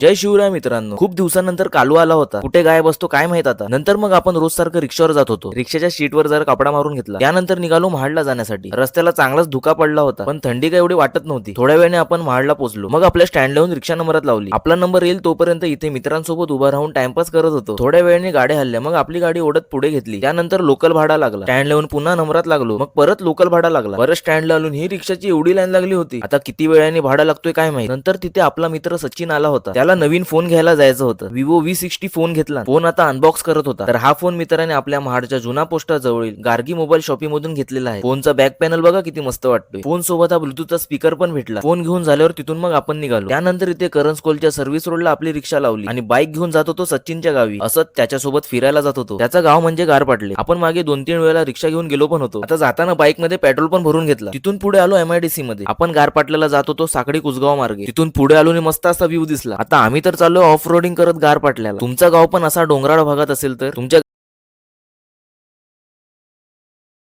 जय शिवराय मित्रांनो. खूप दिवसानंतर कालू आला होता. कुठे गायब असतो काय माहीत आता? नंतर मग आपण रोज सारखं रिक्षावर जात होतो. रिक्षाच्या शीटवर जरा कपडा मारून घेतला. त्यानंतर निघालो महाडला जाण्यासाठी. रस्त्याला चांगलाच धुका पडला होता. पण थंडी काय एवढी वाटत नव्हती. थोड्या वेळाने आपण महाडला पोहोचलो. मग आपल्या स्टँड लावून रिक्षा नंबरात लावली. आपला नंबर येईल तोपर्यंत इथे मित्रांसोबत उभा राहून टाइमपास करत होतो. थोड्या वेळाने गाड्या हल्ल्या. मग आपली गाडी ओढत पुढे घेतली. त्यानंतर लोकल भाडा लागला. स्टँड लावून पुन्हा नंबरात लागलो. मग परत लोकल भाडा लागला. परत स्टँड लावून ही रिक्षाची एवढी लाईन लागली होती. आता किती वेळाने भाडा लागतोय काय माहिती? नंतर तिथे आपला मित्र सचिन आला होता. त्याला नवीन फोन घ्यायला जायचं होतं. विवो व्ही सिक्स्टी फोन घेतला. फोन आता अनबॉक्स करत होता. तर हा फोन मित्राने आपल्या महाडच्या जुना पोस्टा जवळील गार्गी मोबाईल शॉपिंग मधून घेतलेला आहे. फोनचा बॅक पॅनल बघा किती मस्त वाटतोय. फोन सोबत हा ब्लूटूथचा स्पीकर पण भेटला. फोन घेऊन झाल्यावर तिथून मग आपण निघालो. त्यानंतर इथे करंजकोलच्या सर्व्हिस रोडला आपली रिक्षा लावली. आणि बाईक घेऊन जात होतो सचिनच्या गावी. असं त्याच्यासोबत फिरायला जात होतो. त्याचा गाव म्हणजे गार पाडले. आपण मागे दोन तीन वेळेला रिक्षा घेऊन गेलो पण होतो. आता जाताना बाईकमध्ये पेट्रोल पण भरून घेतला. तिथून पुढे आलो एमआयडीसी मध्ये. आपण गारपाटल्याला जात होतो साकडी कुसगाव मार्गे. तिथून पुढे आलो आणि मस्त असा व्ह्यू दिसला. आता आम्ही तर चाललो ऑफ रोडिंग करत गार पाटल्याला. तुमचा गाव पण असा डोंगराळ भागात असेल तर? तुमच्या